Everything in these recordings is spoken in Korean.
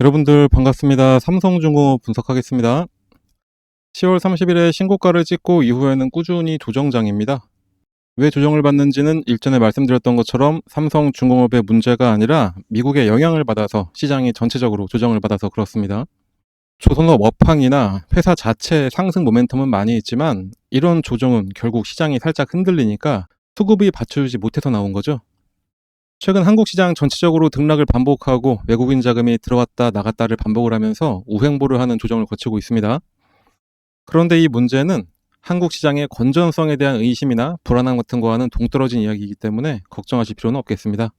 여러분들 반갑습니다. 삼성중공업 분석하겠습니다. 10월 30일에 신고가를 찍고 이후에는 꾸준히 조정장입니다. 왜 조정을 받는지는 일전에 말씀드렸던 것처럼 삼성중공업의 문제가 아니라 미국의 영향을 받아서 시장이 전체적으로 조정을 받아서 그렇습니다. 조선업 업황이나 회사 자체의 상승 모멘텀은 많이 있지만 이런 조정은 결국 시장이 살짝 흔들리니까 수급이 받쳐주지 못해서 나온 거죠. 최근 한국 시장 전체적으로 등락을 반복하고 외국인 자금이 들어왔다 나갔다를 반복을 하면서 우행보를 하는 조정을 거치고 있습니다. 그런데 이 문제는 한국 시장의 건전성에 대한 의심이나 불안함 같은 거와는 동떨어진 이야기이기 때문에 걱정하실 필요는 없겠습니다.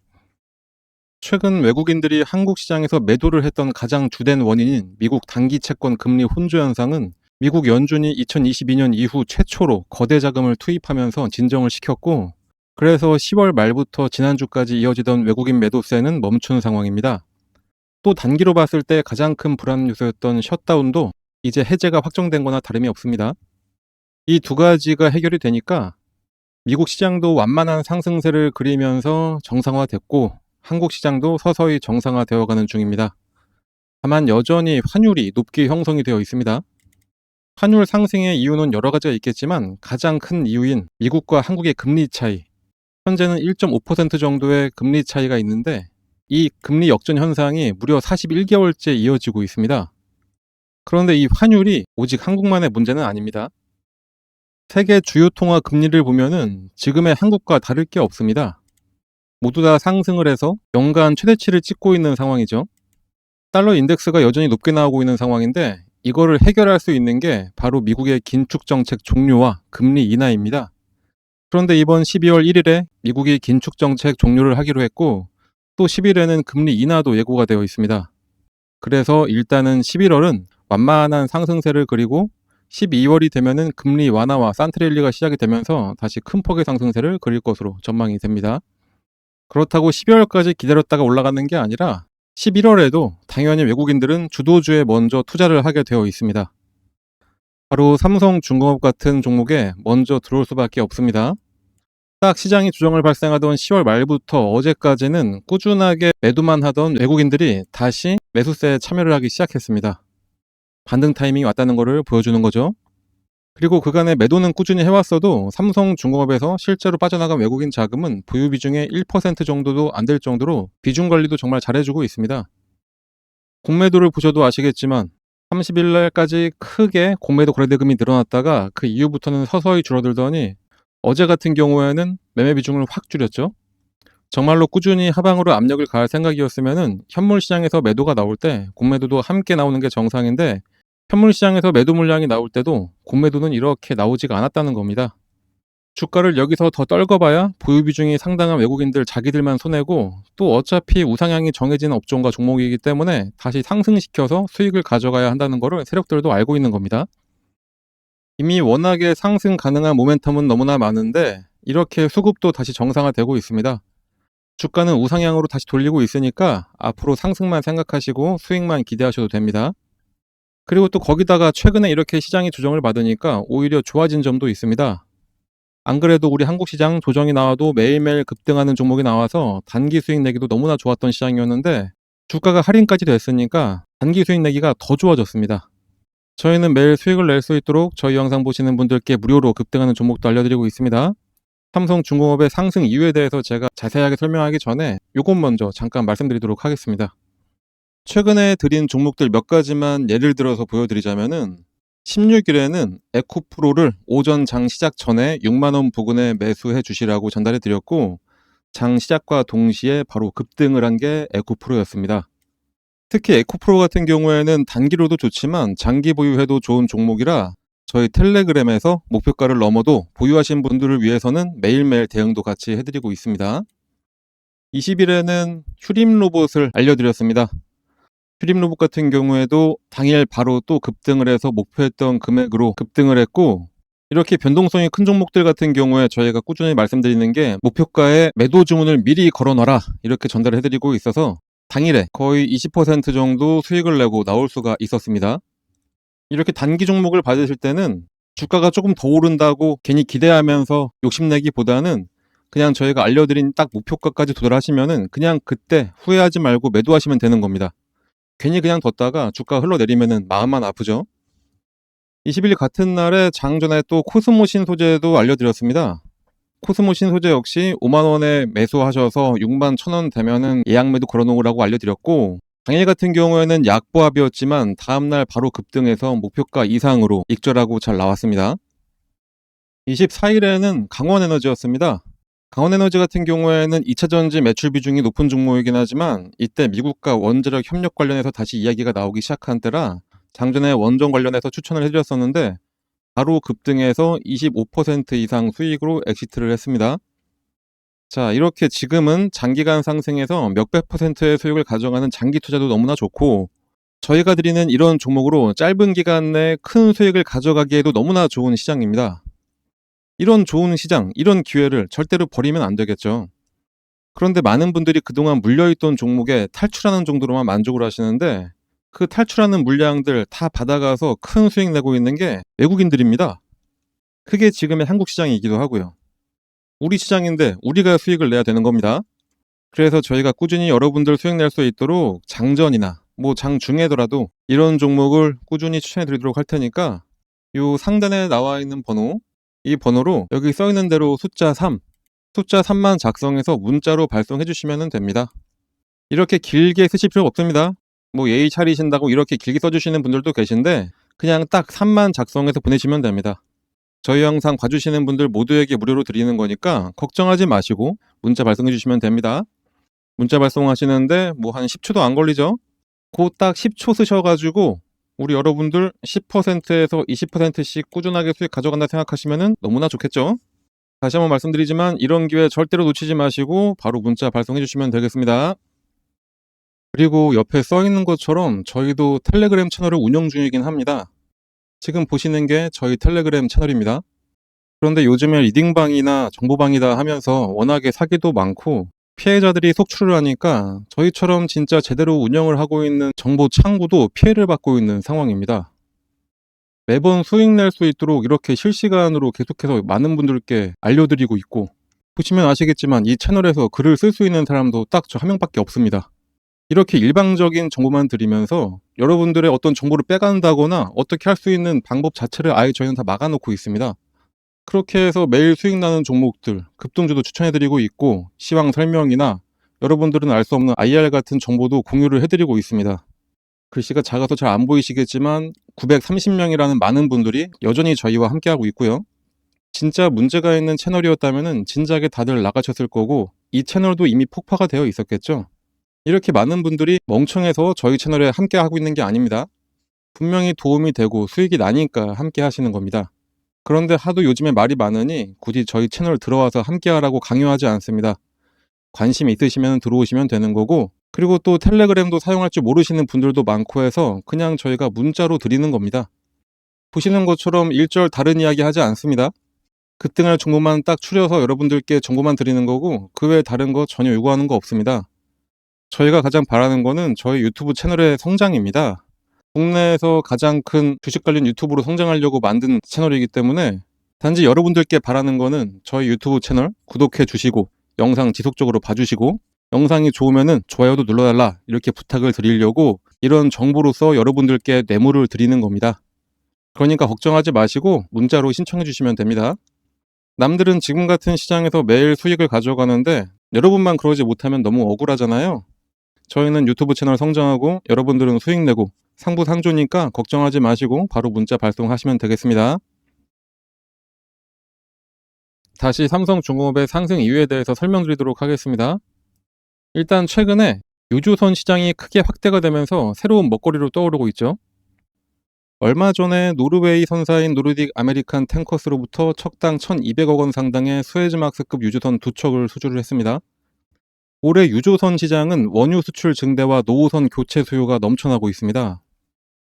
최근 외국인들이 한국 시장에서 매도를 했던 가장 주된 원인인 미국 단기 채권 금리 혼조 현상은 미국 연준이 2022년 이후 최초로 거대 자금을 투입하면서 진정을 시켰고 그래서 10월 말부터 지난주까지 이어지던 외국인 매도세는 멈춘 상황입니다. 또 단기로 봤을 때 가장 큰 불안 요소였던 셧다운도 이제 해제가 확정된 거나 다름이 없습니다. 이 두 가지가 해결이 되니까 미국 시장도 완만한 상승세를 그리면서 정상화됐고 한국 시장도 서서히 정상화되어 가는 중입니다. 다만 여전히 환율이 높게 형성이 되어 있습니다. 환율 상승의 이유는 여러 가지가 있겠지만 가장 큰 이유인 미국과 한국의 금리 차이, 현재는 1.5% 정도의 금리 차이가 있는데 이 금리 역전 현상이 무려 41개월째 이어지고 있습니다. 그런데 이 환율이 오직 한국만의 문제는 아닙니다. 세계 주요 통화 금리를 보면은 지금의 한국과 다를 게 없습니다. 모두 다 상승을 해서 연간 최대치를 찍고 있는 상황이죠. 달러 인덱스가 여전히 높게 나오고 있는 상황인데 이거를 해결할 수 있는 게 바로 미국의 긴축 정책 종료와 금리 인하입니다. 그런데 이번 12월 1일에 미국이 긴축 정책 종료를 하기로 했고 또 10일에는 금리 인하도 예고가 되어 있습니다. 그래서 일단은 11월은 완만한 상승세를 그리고 12월이 되면은 금리 완화와 산트레일리가 시작이 되면서 다시 큰 폭의 상승세를 그릴 것으로 전망이 됩니다. 그렇다고 12월까지 기다렸다가 올라가는 게 아니라 11월에도 당연히 외국인들은 주도주에 먼저 투자를 하게 되어 있습니다. 바로 삼성 중공업 같은 종목에 먼저 들어올 수밖에 없습니다. 딱 시장이 조정을 발생하던 10월 말부터 어제까지는 꾸준하게 매도만 하던 외국인들이 다시 매수세에 참여를 하기 시작했습니다. 반등 타이밍이 왔다는 것을 보여주는 거죠. 그리고 그간의 매도는 꾸준히 해왔어도 삼성중공업에서 실제로 빠져나간 외국인 자금은 보유 비중의 1% 정도도 안 될 정도로 비중 관리도 정말 잘해주고 있습니다. 공매도를 보셔도 아시겠지만 30일 날까지 크게 공매도 거래대금이 늘어났다가 그 이후부터는 서서히 줄어들더니 어제 같은 경우에는 매매 비중을 확 줄였죠. 정말로 꾸준히 하방으로 압력을 가할 생각이었으면은 현물 시장에서 매도가 나올 때 공매도도 함께 나오는 게 정상인데 현물 시장에서 매도 물량이 나올 때도 공매도는 이렇게 나오지가 않았다는 겁니다. 주가를 여기서 더 떨궈봐야 보유 비중이 상당한 외국인들 자기들만 손해고 또 어차피 우상향이 정해진 업종과 종목이기 때문에 다시 상승시켜서 수익을 가져가야 한다는 것을 세력들도 알고 있는 겁니다. 이미 워낙에 상승 가능한 모멘텀은 너무나 많은데 이렇게 수급도 다시 정상화되고 있습니다. 주가는 우상향으로 다시 돌리고 있으니까 앞으로 상승만 생각하시고 수익만 기대하셔도 됩니다. 그리고 또 거기다가 최근에 이렇게 시장이 조정을 받으니까 오히려 좋아진 점도 있습니다. 안 그래도 우리 한국 시장 조정이 나와도 매일매일 급등하는 종목이 나와서 단기 수익 내기도 너무나 좋았던 시장이었는데 주가가 할인까지 됐으니까 단기 수익 내기가 더 좋아졌습니다. 저희는 매일 수익을 낼 수 있도록 저희 영상 보시는 분들께 무료로 급등하는 종목도 알려드리고 있습니다. 삼성중공업의 상승 이유에 대해서 제가 자세하게 설명하기 전에 요것 먼저 잠깐 말씀드리도록 하겠습니다. 최근에 드린 종목들 몇 가지만 예를 들어서 보여드리자면은 16일에는 에코프로를 오전 장 시작 전에 6만원 부근에 매수해 주시라고 전달해 드렸고 장 시작과 동시에 바로 급등을 한 게 에코프로였습니다. 특히 에코프로 같은 경우에는 단기로도 좋지만 장기 보유해도 좋은 종목이라 저희 텔레그램에서 목표가를 넘어도 보유하신 분들을 위해서는 매일매일 대응도 같이 해드리고 있습니다. 20일에는 휴림 로봇을 알려드렸습니다. 휴림 로봇 같은 경우에도 당일 바로 또 급등을 해서 목표했던 금액으로 급등을 했고 이렇게 변동성이 큰 종목들 같은 경우에 저희가 꾸준히 말씀드리는 게 목표가에 매도 주문을 미리 걸어놔라 이렇게 전달을 해드리고 있어서 당일에 거의 20% 정도 수익을 내고 나올 수가 있었습니다. 이렇게 단기 종목을 받으실 때는 주가가 조금 더 오른다고 괜히 기대하면서 욕심내기보다는 그냥 저희가 알려드린 딱 목표가까지 도달하시면은 그냥 그때 후회하지 말고 매도하시면 되는 겁니다. 괜히 그냥 뒀다가 주가 흘러내리면은 마음만 아프죠. 20일 같은 날에 장전에 또 코스모 신 소재도 알려드렸습니다. 코스모 신 소재 역시 5만원에 매수하셔서 6만 1천원 되면은 예약 매도 걸어놓으라고 알려드렸고 당일 같은 경우에는 약보합이었지만 다음날 바로 급등해서 목표가 이상으로 익절하고 잘 나왔습니다. 24일에는 강원에너지였습니다. 강원에너지 같은 경우에는 2차 전지 매출 비중이 높은 종목이긴 하지만 이때 미국과 원자력 협력 관련해서 다시 이야기가 나오기 시작한 때라 장전에 원전 관련해서 추천을 해드렸었는데 바로 급등해서 25% 이상 수익으로 엑시트를 했습니다. 자, 이렇게 지금은 장기간 상승해서 몇백 퍼센트의 수익을 가져가는 장기 투자도 너무나 좋고 저희가 드리는 이런 종목으로 짧은 기간 내큰 수익을 가져가기에도 너무나 좋은 시장입니다. 이런 좋은 시장, 이런 기회를 절대로 버리면 안 되겠죠. 그런데 많은 분들이 그동안 물려있던 종목에 탈출하는 정도로만 만족을 하시는데 그 탈출하는 물량들 다 받아가서 큰 수익 내고 있는 게 외국인들입니다. 그게 지금의 한국 시장이기도 하고요. 우리 시장인데 우리가 수익을 내야 되는 겁니다. 그래서 저희가 꾸준히 여러분들 수익 낼 수 있도록 장전이나 뭐 장중에더라도 이런 종목을 꾸준히 추천해 드리도록 할 테니까 요 상단에 나와 있는 번호 이 번호로 여기 써 있는 대로 숫자 3 숫자 3만 작성해서 문자로 발송해 주시면 됩니다. 이렇게 길게 쓰실 필요 없습니다. 뭐 예의 차리신다고 이렇게 길게 써주시는 분들도 계신데 그냥 딱 3만 작성해서 보내시면 됩니다. 저희 영상 봐주시는 분들 모두에게 무료로 드리는 거니까 걱정하지 마시고 문자 발송해 주시면 됩니다. 문자 발송하시는데 뭐 한 10초도 안 걸리죠? 그딱 10초 쓰셔가지고 우리 여러분들 10%에서 20%씩 꾸준하게 수익 가져간다 생각하시면 너무나 좋겠죠? 다시 한번 말씀드리지만 이런 기회 절대로 놓치지 마시고 바로 문자 발송해 주시면 되겠습니다. 그리고 옆에 써 있는 것처럼 저희도 텔레그램 채널을 운영 중이긴 합니다. 지금 보시는 게 저희 텔레그램 채널입니다. 그런데 요즘에 리딩방이나 정보방이다 하면서 워낙에 사기도 많고 피해자들이 속출을 하니까 저희처럼 진짜 제대로 운영을 하고 있는 정보 창구도 피해를 받고 있는 상황입니다. 매번 수익 낼 수 있도록 이렇게 실시간으로 계속해서 많은 분들께 알려드리고 있고 보시면 아시겠지만 이 채널에서 글을 쓸 수 있는 사람도 딱 저 한 명밖에 없습니다. 이렇게 일방적인 정보만 드리면서 여러분들의 어떤 정보를 빼간다거나 어떻게 할 수 있는 방법 자체를 아예 저희는 다 막아놓고 있습니다. 그렇게 해서 매일 수익 나는 종목들 급등주도 추천해드리고 있고 시황 설명이나 여러분들은 알 수 없는 IR 같은 정보도 공유를 해드리고 있습니다. 글씨가 작아서 잘 안 보이시겠지만 930명이라는 많은 분들이 여전히 저희와 함께하고 있고요. 진짜 문제가 있는 채널이었다면 진작에 다들 나가셨을 거고 이 채널도 이미 폭파가 되어 있었겠죠. 이렇게 많은 분들이 멍청해서 저희 채널에 함께 하고 있는 게 아닙니다. 분명히 도움이 되고 수익이 나니까 함께 하시는 겁니다. 그런데 하도 요즘에 말이 많으니 굳이 저희 채널 들어와서 함께 하라고 강요하지 않습니다. 관심 있으시면 들어오시면 되는 거고 그리고 또 텔레그램도 사용할 줄 모르시는 분들도 많고 해서 그냥 저희가 문자로 드리는 겁니다. 보시는 것처럼 일절 다른 이야기 하지 않습니다. 급등할 정보만 딱 추려서 여러분들께 정보만 드리는 거고 그 외에 다른 거 전혀 요구하는 거 없습니다. 저희가 가장 바라는 거는 저희 유튜브 채널의 성장입니다. 국내에서 가장 큰 주식 관련 유튜브로 성장하려고 만든 채널이기 때문에 단지 여러분들께 바라는 거는 저희 유튜브 채널 구독해 주시고 영상 지속적으로 봐주시고 영상이 좋으면은 좋아요도 눌러달라 이렇게 부탁을 드리려고 이런 정보로서 여러분들께 뇌물을 드리는 겁니다. 그러니까 걱정하지 마시고 문자로 신청해 주시면 됩니다. 남들은 지금 같은 시장에서 매일 수익을 가져가는데 여러분만 그러지 못하면 너무 억울하잖아요. 저희는 유튜브 채널 성장하고 여러분들은 수익 내고 상부 상조니까 걱정하지 마시고 바로 문자 발송하시면 되겠습니다. 다시 삼성중공업의 상승 이유에 대해서 설명드리도록 하겠습니다. 일단 최근에 유조선 시장이 크게 확대가 되면서 새로운 먹거리로 떠오르고 있죠. 얼마 전에 노르웨이 선사인 노르딕 아메리칸 탱커스로부터 척당 1200억 원 상당의 스웨즈막스급 유조선 두 척을 수주를 했습니다. 올해 유조선 시장은 원유 수출 증대와 노후선 교체 수요가 넘쳐나고 있습니다.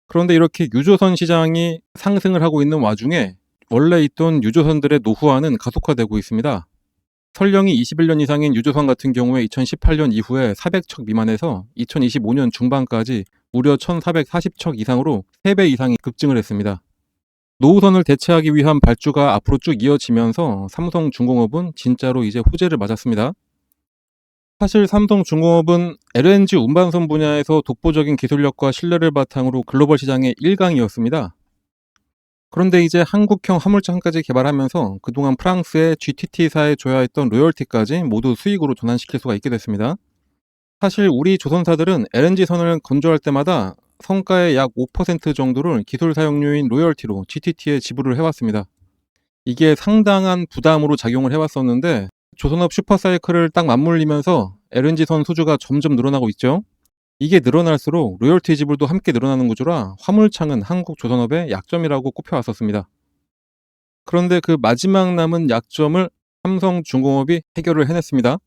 그런데 이렇게 유조선 시장이 상승을 하고 있는 와중에 원래 있던 유조선들의 노후화는 가속화되고 있습니다. 설령이 21년 이상인 유조선 같은 경우에 2018년 이후에 400척 미만에서 2025년 중반까지 무려 1440척 이상으로 3배 이상이 급증을 했습니다. 노후선을 대체하기 위한 발주가 앞으로 쭉 이어지면서 삼성중공업은 진짜로 이제 호재를 맞았습니다. 사실 삼성중공업은 LNG 운반선 분야에서 독보적인 기술력과 신뢰를 바탕으로 글로벌 시장의 1강이었습니다. 그런데 이제 한국형 화물차까지 개발하면서 그동안 프랑스의 GTT사에 줘야 했던 로열티까지 모두 수익으로 전환시킬 수가 있게 됐습니다. 사실 우리 조선사들은 LNG선을 건조할 때마다 성가의 약 5% 정도를 기술 사용료인 로열티로 GTT에 지불을 해왔습니다. 이게 상당한 부담으로 작용을 해왔었는데 조선업 슈퍼사이클을 딱 맞물리면서 LNG선 수주가 점점 늘어나고 있죠. 이게 늘어날수록 로열티 지불도 함께 늘어나는 구조라 화물창은 한국 조선업의 약점이라고 꼽혀왔었습니다. 그런데 그 마지막 남은 약점을 삼성중공업이 해결을 해냈습니다.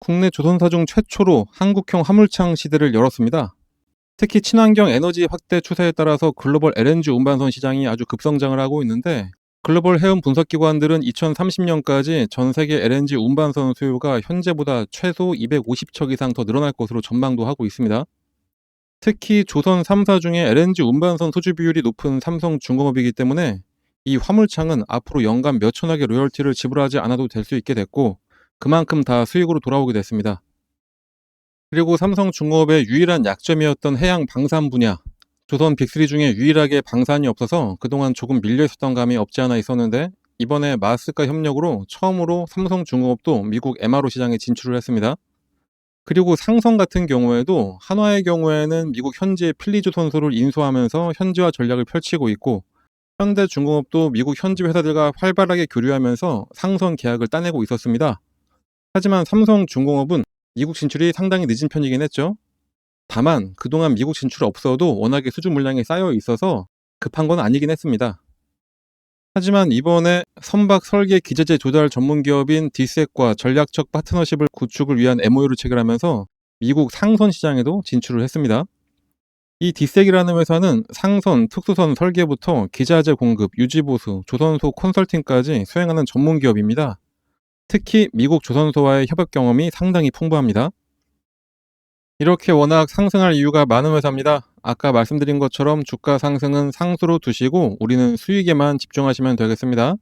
국내 조선사 중 최초로 한국형 화물창 시대를 열었습니다. 특히 친환경 에너지 확대 추세에 따라서 글로벌 LNG 운반선 시장이 아주 급성장을 하고 있는데 글로벌 해운 분석 기관들은 2030년까지 전 세계 LNG 운반선 수요가 현재보다 최소 250척 이상 더 늘어날 것으로 전망도 하고 있습니다. 특히 조선 3사 중에 LNG 운반선 수주 비율이 높은 삼성중공업이기 때문에 이 화물창은 앞으로 연간 몇 천억의 로열티를 지불하지 않아도 될 수 있게 됐고 그만큼 다 수익으로 돌아오게 됐습니다. 그리고 삼성중공업의 유일한 약점이었던 해양 방산 분야 조선 빅3 중에 유일하게 방산이 없어서 그동안 조금 밀려 있었던 감이 없지 않아 있었는데 이번에 마스카 협력으로 처음으로 삼성중공업도 미국 MRO 시장에 진출을 했습니다. 그리고 상성 같은 경우에도 한화의 경우에는 미국 현지의 필리조 선수를 인수하면서 현지화 전략을 펼치고 있고 현대중공업도 미국 현지 회사들과 활발하게 교류하면서 상선 계약을 따내고 있었습니다. 하지만 삼성중공업은 미국 진출이 상당히 늦은 편이긴 했죠. 다만 그동안 미국 진출 없어도 워낙에 수주 물량이 쌓여 있어서 급한 건 아니긴 했습니다. 하지만 이번에 선박 설계 기재재 조달 전문 기업인 디셋과 전략적 파트너십을 구축을 위한 MOU를 체결하면서 미국 상선 시장에도 진출을 했습니다. 이 디셋이라는 회사는 상선, 특수선 설계부터 기자재 공급, 유지보수, 조선소 컨설팅까지 수행하는 전문 기업입니다. 특히 미국 조선소와의 협업 경험이 상당히 풍부합니다. 이렇게 워낙 상승할 이유가 많은 회사입니다. 아까 말씀드린 것처럼 주가 상승은 상수로 두시고 우리는 수익에만 집중하시면 되겠습니다.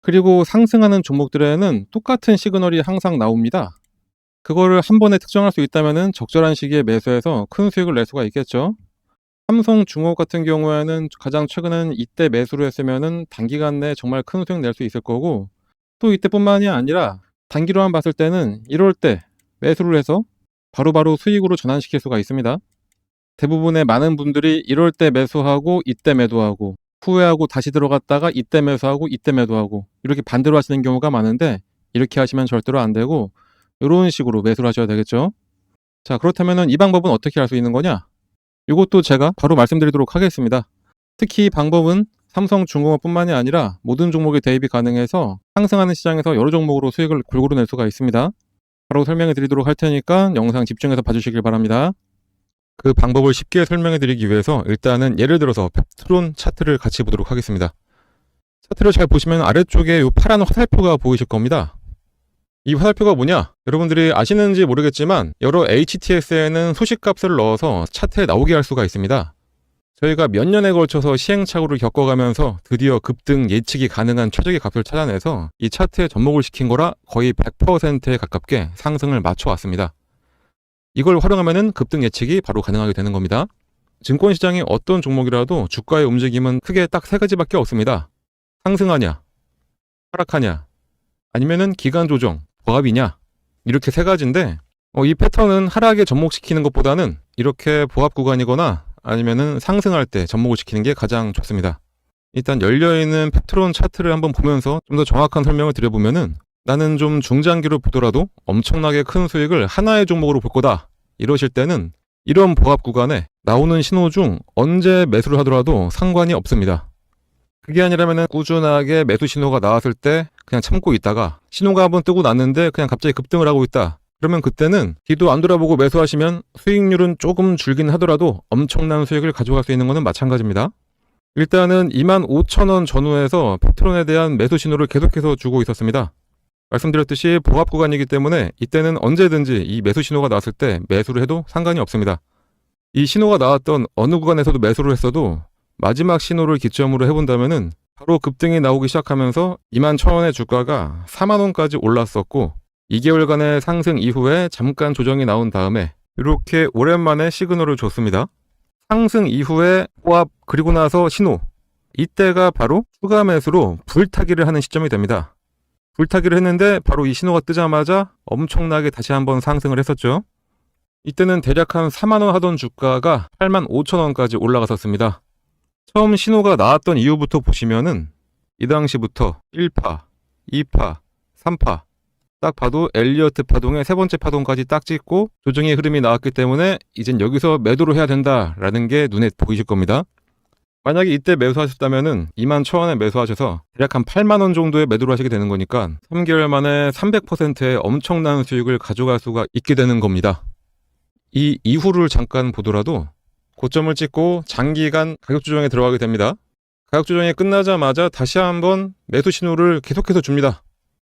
그리고 상승하는 종목들에는 똑같은 시그널이 항상 나옵니다. 그거를 한 번에 특정할 수 있다면 적절한 시기에 매수해서 큰 수익을 낼 수가 있겠죠. 삼성 중업 같은 경우에는 가장 최근은 이때 매수를 했으면 단기간 내에 정말 큰 수익 낼 수 있을 거고 또 이때뿐만이 아니라 단기로만 봤을 때는 이럴 때 매수를 해서 바로 바로 수익으로 전환시킬 수가 있습니다. 대부분의 많은 분들이 이럴 때 매수하고 이때 매도하고 후회하고 다시 들어갔다가 이때 매수하고 이때 매도하고 이렇게 반대로 하시는 경우가 많은데 이렇게 하시면 절대로 안 되고 이런 식으로 매수를 하셔야 되겠죠. 자 그렇다면 이 방법은 어떻게 할 수 있는 거냐? 이것도 제가 바로 말씀드리도록 하겠습니다. 특히 이 방법은 삼성중공업뿐만이 아니라 모든 종목에 대입이 가능해서 상승하는 시장에서 여러 종목으로 수익을 골고루 낼 수가 있습니다. 바로 설명해 드리도록 할 테니까 영상 집중해서 봐주시길 바랍니다. 그 방법을 쉽게 설명해 드리기 위해서 일단은 예를 들어서 페트론 차트를 같이 보도록 하겠습니다. 차트를 잘 보시면 아래쪽에 이 파란 화살표가 보이실 겁니다. 이 화살표가 뭐냐? 여러분들이 아시는지 모르겠지만 여러 HTS에는 소식값을 넣어서 차트에 나오게 할 수가 있습니다. 저희가 몇 년에 걸쳐서 시행착오를 겪어가면서 드디어 급등 예측이 가능한 최적의 값을 찾아내서 이 차트에 접목을 시킨 거라 거의 100%에 가깝게 상승을 맞춰왔습니다. 이걸 활용하면 급등 예측이 바로 가능하게 되는 겁니다. 증권시장의 어떤 종목이라도 주가의 움직임은 크게 딱 세 가지밖에 없습니다. 상승하냐, 하락하냐, 아니면은 기간 조정, 보합이냐, 이렇게 세 가지인데, 어, 이 패턴은 하락에 접목시키는 것보다는 이렇게 보합 구간이거나 아니면은 상승할 때 접목을 시키는 게 가장 좋습니다. 일단 열려있는 페트론 차트를 한번 보면서 좀 더 정확한 설명을 드려보면은 나는 좀 중장기로 보더라도 엄청나게 큰 수익을 하나의 종목으로 볼 거다. 이러실 때는 이런 보합 구간에 나오는 신호 중 언제 매수를 하더라도 상관이 없습니다. 그게 아니라면 꾸준하게 매수 신호가 나왔을 때 그냥 참고 있다가 신호가 한번 뜨고 났는데 그냥 갑자기 급등을 하고 있다. 그러면 그때는 뒤도 안 돌아보고 매수하시면 수익률은 조금 줄긴 하더라도 엄청난 수익을 가져갈 수 있는 것은 마찬가지입니다. 일단은 25,000원 전후에서 패트론에 대한 매수 신호를 계속해서 주고 있었습니다. 말씀드렸듯이 보합 구간이기 때문에 이때는 언제든지 이 매수 신호가 나왔을 때 매수를 해도 상관이 없습니다. 이 신호가 나왔던 어느 구간에서도 매수를 했어도 마지막 신호를 기점으로 해본다면은 바로 급등이 나오기 시작하면서 21,000원의 주가가 4만 원까지 올랐었고 2개월간의 상승 이후에 잠깐 조정이 나온 다음에 이렇게 오랜만에 시그널을 줬습니다. 상승 이후에 호합 그리고 나서 신호. 이때가 바로 추가 매수로 불타기를 하는 시점이 됩니다. 불타기를 했는데 바로 이 신호가 뜨자마자 엄청나게 다시 한번 상승을 했었죠. 이때는 대략 한 4만원 하던 주가가 8만 5천원까지 올라갔었습니다. 처음 신호가 나왔던 이후부터 보시면은 이 당시부터 1파, 2파, 3파 딱 봐도 엘리어트 파동의 세 번째 파동까지 딱 찍고 조정의 흐름이 나왔기 때문에 이젠 여기서 매도를 해야 된다라는 게 눈에 보이실 겁니다. 만약에 이때 매수하셨다면은 2만 1천원에 매수하셔서 대략 한 8만 원 정도의 매도를 하시게 되는 거니까 3개월 만에 300%의 엄청난 수익을 가져갈 수가 있게 되는 겁니다. 이 이후를 잠깐 보더라도 고점을 찍고 장기간 가격 조정에 들어가게 됩니다. 가격 조정이 끝나자마자 다시 한번 매수 신호를 계속해서 줍니다.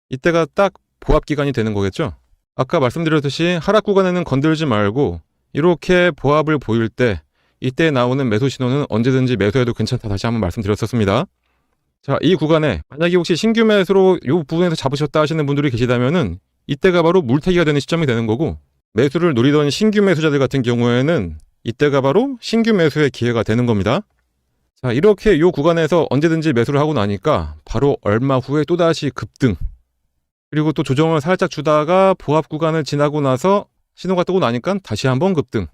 이때가 딱 보합 기간이 되는 거겠죠? 아까 말씀드렸듯이 하락 구간에는 건들지 말고 이렇게 보합을 보일 때 이때 나오는 매수 신호는 언제든지 매수해도 괜찮다 다시 한번 말씀드렸었습니다. 자, 이 구간에 만약에 혹시 신규 매수로 이 부분에서 잡으셨다 하시는 분들이 계시다면은 이때가 바로 물타기가 되는 시점이 되는 거고 매수를 노리던 신규 매수자들 같은 경우에는 이때가 바로 신규 매수의 기회가 되는 겁니다. 자, 이렇게 이 구간에서 언제든지 매수를 하고 나니까 바로 얼마 후에 또다시 급등. 그리고 또 조정을 살짝 주다가 보합 구간을 지나고 나서 신호가 뜨고 나니까 다시 한번 급등.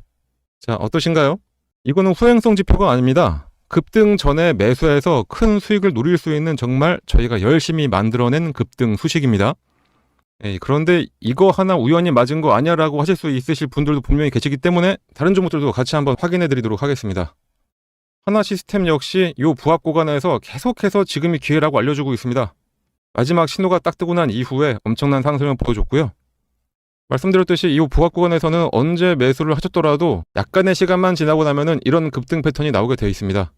자, 어떠신가요? 이거는 후행성 지표가 아닙니다. 급등 전에 매수해서 큰 수익을 노릴 수 있는 정말 저희가 열심히 만들어낸 급등 수식입니다. 예, 그런데 이거 하나 우연히 맞은 거 아니야 라고 하실 수 있으실 분들도 분명히 계시기 때문에 다른 종목들도 같이 한번 확인해 드리도록 하겠습니다. 하나 시스템 역시 이 부합 구간에서 계속해서 지금이 기회라고 알려주고 있습니다. 마지막 신호가 딱 뜨고 난 이후에 엄청난 상승을 보여줬고요. 말씀드렸듯이 이 부합 구간에서는 언제 매수를 하셨더라도 약간의 시간만 지나고 나면은 이런 급등 패턴이 나오게 되어 있습니다.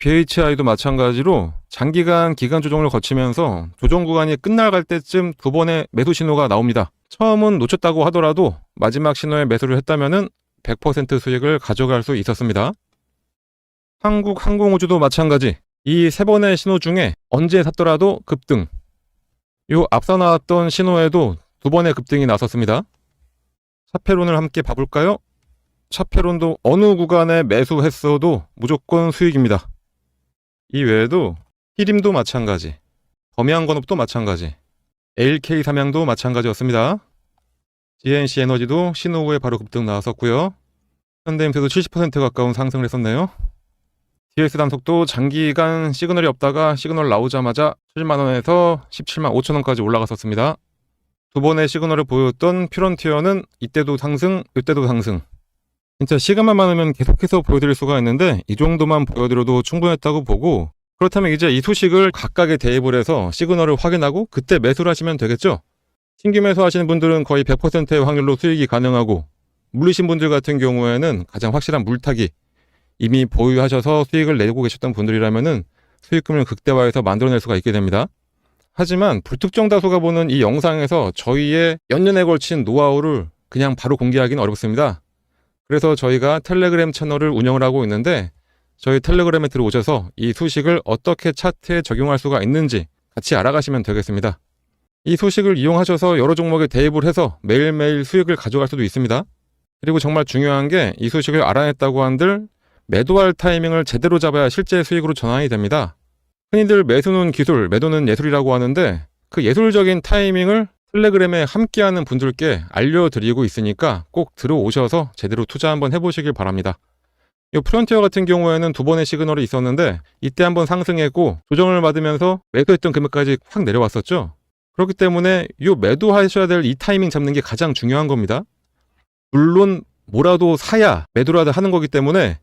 BHI도 마찬가지로 장기간 기간 조정을 거치면서 조정 구간이 끝나갈 때쯤 두 번의 매수 신호가 나옵니다. 처음은 놓쳤다고 하더라도 마지막 신호에 매수를 했다면은 100% 수익을 가져갈 수 있었습니다. 한국 항공우주도 마찬가지. 이 세 번의 신호 중에 언제 샀더라도 급등. 요 앞서 나왔던 신호에도 두 번의 급등이 나섰습니다. 차페론을 함께 봐볼까요? 차페론도 어느 구간에 매수했어도 무조건 수익입니다. 이 외에도 히림도 마찬가지, 범양건업도 마찬가지, LK 삼양도 마찬가지였습니다. GNC 에너지도 신호 후에 바로 급등 나왔었고요. 현대임스도 70% 가까운 상승을 했었네요. DS 단속도 장기간 시그널이 없다가 시그널 나오자마자 7만 원에서 17만 5천 원까지 올라갔었습니다. 두 번의 시그널을 보였던 퓨런티어는 이때도 상승, 이때도 상승. 진짜 시간만 많으면 계속해서 보여드릴 수가 있는데 이 정도만 보여드려도 충분했다고 보고 그렇다면 이제 이 소식을 각각의 대입을 해서 시그널을 확인하고 그때 매수를 하시면 되겠죠? 신규 매수하시는 분들은 거의 100%의 확률로 수익이 가능하고 물리신 분들 같은 경우에는 가장 확실한 물타기 이미 보유하셔서 수익을 내고 계셨던 분들이라면은 수익금을 극대화해서 만들어낼 수가 있게 됩니다. 하지만 불특정 다수가 보는 이 영상에서 저희의 연년에 걸친 노하우를 그냥 바로 공개하기는 어렵습니다. 그래서 저희가 텔레그램 채널을 운영을 하고 있는데 저희 텔레그램에 들어오셔서 이 소식을 어떻게 차트에 적용할 수가 있는지 같이 알아가시면 되겠습니다. 이 소식을 이용하셔서 여러 종목에 대입을 해서 매일매일 수익을 가져갈 수도 있습니다. 그리고 정말 중요한 게이 소식을 알아냈다고 한들 매도할 타이밍을 제대로 잡아야 실제 수익으로 전환이 됩니다. 흔히들 매수는 기술, 매도는 예술이라고 하는데 그 예술적인 타이밍을 텔레그램에 함께하는 분들께 알려드리고 있으니까 꼭 들어오셔서 제대로 투자 한번 해보시길 바랍니다. 이 프론티어 같은 경우에는 두 번의 시그널이 있었는데 이때 한번 상승했고 조정을 받으면서 매도했던 금액까지 확 내려왔었죠. 그렇기 때문에 이 매도하셔야 될 이 타이밍 잡는 게 가장 중요한 겁니다. 물론 뭐라도 사야 매도라도 하는 거기 때문에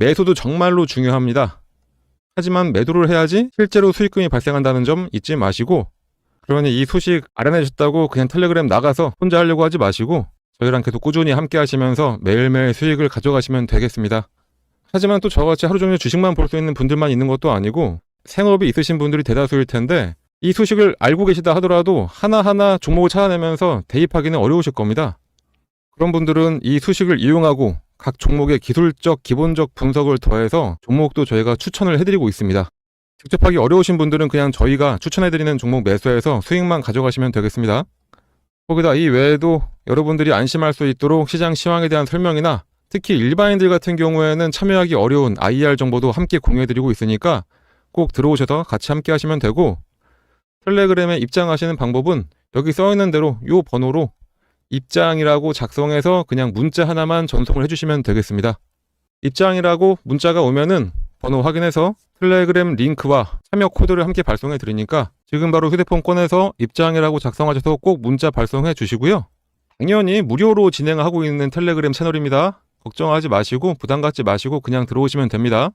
매수도 정말로 중요합니다. 하지만 매도를 해야지 실제로 수익금이 발생한다는 점 잊지 마시고 그러니 이 소식 알아내셨다고 그냥 텔레그램 나가서 혼자 하려고 하지 마시고 저희랑 계속 꾸준히 함께 하시면서 매일매일 수익을 가져가시면 되겠습니다. 하지만 또 저같이 하루 종일 주식만 볼 수 있는 분들만 있는 것도 아니고 생업이 있으신 분들이 대다수일 텐데 이 소식을 알고 계시다 하더라도 하나하나 종목을 찾아내면서 대입하기는 어려우실 겁니다. 그런 분들은 이 수식을 이용하고 각 종목의 기술적 기본적 분석을 더해서 종목도 저희가 추천을 해드리고 있습니다. 직접 하기 어려우신 분들은 그냥 저희가 추천해드리는 종목 매수해서 수익만 가져가시면 되겠습니다. 거기다 이 외에도 여러분들이 안심할 수 있도록 시장 시황에 대한 설명이나 특히 일반인들 같은 경우에는 참여하기 어려운 IR 정보도 함께 공유해드리고 있으니까 꼭 들어오셔서 같이 함께 하시면 되고 텔레그램에 입장하시는 방법은 여기 써 있는 대로 요 번호로 입장이라고 작성해서 그냥 문자 하나만 전송을 해주시면 되겠습니다. 입장이라고 문자가 오면은 번호 확인해서 텔레그램 링크와 참여 코드를 함께 발송해 드리니까 지금 바로 휴대폰 꺼내서 입장이라고 작성하셔서 꼭 문자 발송해 주시고요. 당연히 무료로 진행하고 있는 텔레그램 채널입니다. 걱정하지 마시고 부담 갖지 마시고 그냥 들어오시면 됩니다.